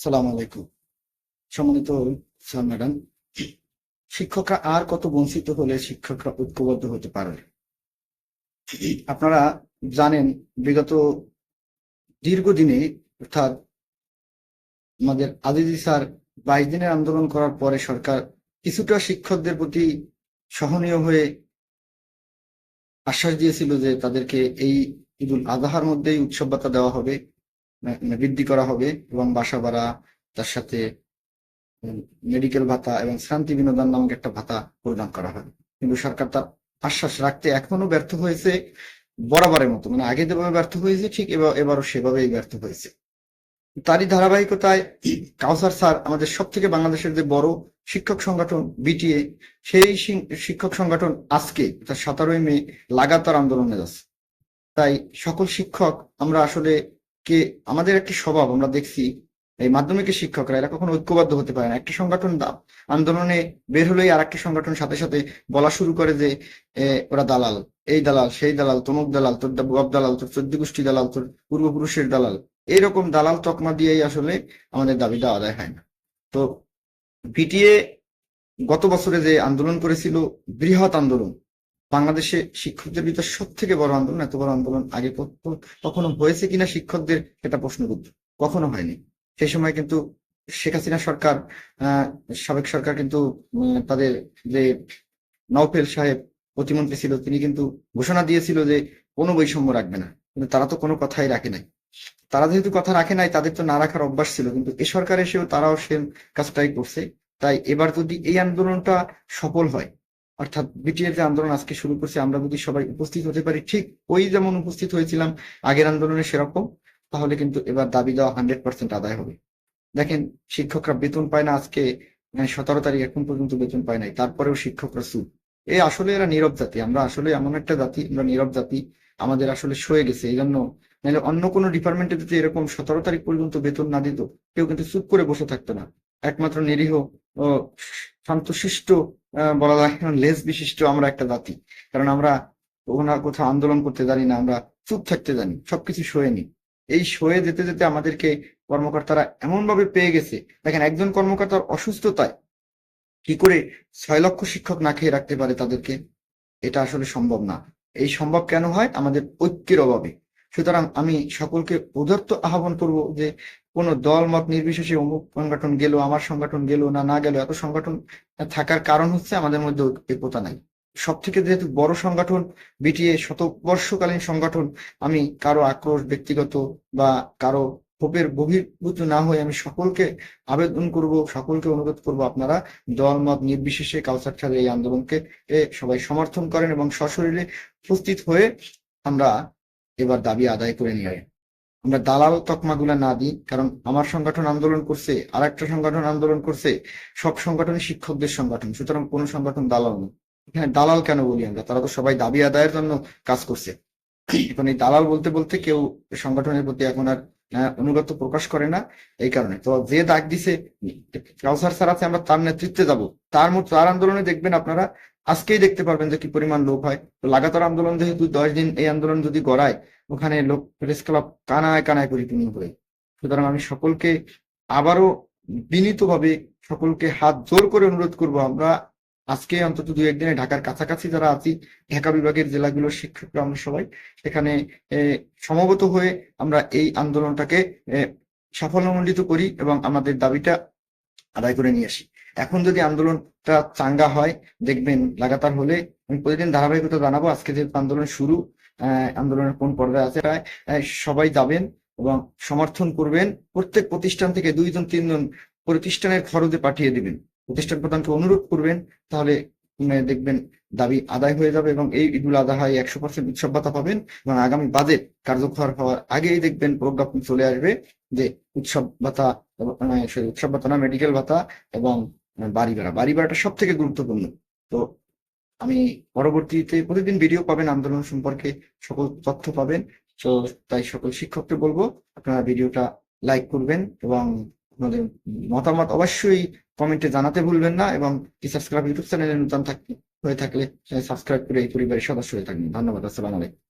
সালাম আলাইকুম। সম্মানিত স্যার, ম্যাডাম, শিক্ষকরা আর কত বঞ্চিত হলে শিক্ষকরা ঐক্যবদ্ধ হতে পারে? আপনারা জানেন, বিগত দীর্ঘদিনে, অর্থাৎ আমাদের আদিজি স্যার বাইশ দিনের আন্দোলন করার পরে সরকার কিছুটা শিক্ষকদের প্রতি সহনীয় হয়ে আশ্বাস দিয়েছিল যে তাদেরকে এই ঈদুল আজহার মধ্যেই উৎসব ভাতা দেওয়া হবে। বৃদ্ধি করা হবে এবং বাসা ভাড়া, তার সাথে মেডিকেল ভাতা এবং শান্তি বিনোদন নামক একটা ভাতা প্রদান করা হবে। কিন্তু সরকার তার আশ্বাস রাখতে এখনও ব্যর্থ হয়েছে বরাবরের মতো। মানে আগে যেভাবে ব্যর্থ হয়েছে, ঠিক এবার এবারও সেভাবেই ব্যর্থ হয়েছে। তারই ধারাবাহিকতায় কাউসার স্যার আমাদের সব থেকে বাংলাদেশের যে বড় শিক্ষক সংগঠন, বিটিএ, সেই শিক্ষক সংগঠন আজকে তার সতেরোই মে লাগাতার আন্দোলনে যাচ্ছে। তাই সকল শিক্ষক, আমরা আসলে কে, আমাদের একটি স্বভাব, আমরা দেখছি এই মাধ্যমিকের শিক্ষকরা, এরা কখনো ঐক্যবদ্ধ হতে পারে না। একটি সংগঠন আন্দোলনে বের হলেই আর একটা সংগঠন সাথে সাথে বলা শুরু করে যে ওরা দালাল, এই দালাল, সেই দালাল, তমুক দালাল, তোর বাপ দালাল, তোর চোদ্দ গোষ্ঠী দালাল, তোর পূর্বপুরুষের দালাল এইরকম দালাল তকমা দিয়েই আসলে আমাদের দাবিটা আদায় হয় না। তো বিটিএ গত বছরে যে আন্দোলন করেছিল, বৃহৎ আন্দোলন বাংলাদেশে শিক্ষকদের ভিতর সব থেকে বড় আন্দোলন, এত বড় আন্দোলন আগে কখনো- হয়েছে কিনা শিক্ষকদের এটা প্রশ্নবিদ্ধ কখনো হয়নি। সেই সময় কিন্তু শেখ হাসিনা সরকার সাবেক সরকার কিন্তু তাদের যে নওফেল সাহেব প্রতিমন্ত্রী ছিল, তিনি কিন্তু ঘোষণা দিয়েছিল যে কোনো বৈষম্য রাখবে না। কিন্তু তারা তো কোনো কথাই রাখে নাই। তারা যেহেতু কথা রাখে নাই, তাদের তো না রাখার অভ্যাস ছিল। কিন্তু এ সরকার এসেও তারাও সে কাজটাই করছে। তাই এবার যদি এই আন্দোলনটা সফল হয় অর্থাৎ বিটিএর যে আন্দোলন আজকে শুরু করছে, আমরা যদি সবাই উপস্থিত হতে পারি, ঠিক ওই যেমন উপস্থিত হয়েছিলাম, আগের আন্দোলনে সেরকম, তাহলে কিন্তু এবার দাবি দেওয়া হান্ড্রেড পার্সেন্ট আদায় হবে। দেখেন, শিক্ষকরা বেতন পায় না আজকে মানে সতেরো তারিখ এখন পর্যন্ত বেতন পায় নাই, তারপরেও শিক্ষকরা সুদ এই আসলে এরা নীরব জাতি, আমরা আসলে এমন একটা জাতি, আমরা নীরব জাতি, আমাদের আসলে সয়ে গেছে এই জন্য নাহলে অন্য কোনো ডিপার্টমেন্টে যদি এরকম সতেরো তারিখ পর্যন্ত বেতন না দিত, কেউ কিন্তু চুপ করে বসে থাকতো না। একমাত্র নিরীহ শান্তশিষ্ট বলা যায় লেস বিশিষ্ট আমরা একটা জাতি। কারণ আমরা কোথাও কোথাও আন্দোলন করতে জানি না, আমরা চুপ থাকতে জানি, সবকিছু সয়ে নি এই সয়ে যেতে যেতে আমাদেরকে কর্মকর্তারা এমন ভাবে পেয়ে গেছে। দেখেন, একজন কর্মকর্তার অসুস্থতায় কি করে ছয় লক্ষ শিক্ষক না খেয়ে রাখতে পারে তাদেরকে? এটা আসলে সম্ভব না। এই সম্ভব কেন হয়? আমাদের ঐক্যের অভাবে। সুতরাং আমি সকলকে উদার্ত আহ্বান করব যে কোনো দল, মত নির্বিশেষে অমুক সংগঠন গেল, আমার সংগঠন গেল না না গেল, এত সংগঠন থাকার কারণ হচ্ছে আমাদের মধ্যে ঐক্যতা নাই। সব থেকে যেহেতু বড় সংগঠন, বিটিএ শতবর্ষকালীন সংগঠন, আমি কারও আক্রোশ ব্যক্তিগত বা কারও ক্ষোভের বহির্ভূত না হয়ে আমি সকলকে আবেদন করব, সকলকে অনুরোধ করব আপনারা দল, মত নির্বিশেষে কাউসার ছাড়ের এই আন্দোলনকে সবাই সমর্থন করেন এবং সশরীরে উপস্থিত হয়ে আমরা এবার দাবি আদায় করে নিয়ে। আমরা দালাল তকমাগুলা না দিই কারণ আমার সংগঠন আন্দোলন করছে আর একটা সংগঠন আন্দোলন করছে সব সংগঠনই শিক্ষকদের সংগঠন সুতরাং কোনো সংগঠন দালাল নেই। এখানে দালাল কেন বলি আমরা? তারা তো সবাই দাবি আদায়ের জন্য কাজ করছে। এখন এই দালাল বলতে বলতে কেউ সংগঠনের প্রতি এখন আর আহ, অনুগত প্রকাশ করে না এই কারণে। তো যে ডাক দিছে কাউসার স্যার আছে আমরা তার নেতৃত্বে যাব। তার মতো তার আন্দোলনে দেখবেন আপনারা, আজকেই দেখতে পারবেন যে কি পরিমাণ লোক হয়। তো লাগাতার আন্দোলন যেহেতু, দশ দিন এই আন্দোলন যদি গড়ায়, ওখানে লোক প্রেস ক্লাব কানায় কানায় পরিপূর্ণ হয়ে। সুতরাং আমি সকলকে আবারও বিনীতভাবে সকলকে হাত জোর করে অনুরোধ করব, আমরা আজকে অন্তত দু একদিনে ঢাকার কাছাকাছি যারা আছি, ঢাকা বিভাগের জেলাগুলোর শিক্ষকরা আমরা সবাই সেখানে সমবেত হয়ে আমরা এই আন্দোলনটাকে সাফল্যমণ্ডিত করি এবং আমাদের দাবিটা আদায় করে নিয়ে আসি। এখন যদি আন্দোলনটা চাঙ্গা হয় দেখবেন লাগাতার হলে আমি প্রতিদিন ধারাবাহিকতা জানাব আজকে যেহেতু আন্দোলন শুরু আন্দোলনের কোন পর্যায়ে আছে সবাই যাবেন এবং সমর্থন করবেন প্রত্যেক প্রতিষ্ঠান থেকে দুইজন তিনজন প্রতিষ্ঠানের খরচে পাঠিয়ে দিবেন। প্রতিষ্ঠান প্রধানকে অনুরোধ করবেন তাহলে দেখবেন দাবি আদায় হয়ে যাবে এবং এই ঈদুল আদাহায় একশো পার্সেন্ট উৎসব ভাতা পাবেন এবং আগামী বাজেট কার্যকর হওয়ার আগেই দেখবেন প্রজ্ঞাপন চলে আসবে যে উৎসব ভাতা এবং, উৎসব ভাতা না মেডিকেল ভাতা এবং বাড়ি ভাড়া বাড়ি ভাড়াটা সব থেকে গুরুত্বপূর্ণ। তো আমি পরবর্তীতে প্রতিদিন ভিডিও পাবেন, আন্দোলন সম্পর্কে সকল তথ্য পাবেন। তো তাই সকল শিক্ষককে বলব, আপনারা ভিডিওটা লাইক করবেন এবং আপনাদের মতামত অবশ্যই কমেন্টে জানাতে ভুলবেন না এবং সাবস্ক্রাইব ইউটিউব চ্যানেলে নতুন থাকতে হয়ে থাকলে সাবস্ক্রাইব করে এই পরিবারের সদস্য হয়ে থাকবেন। ধন্যবাদ, আসসালামু আলাইকুম।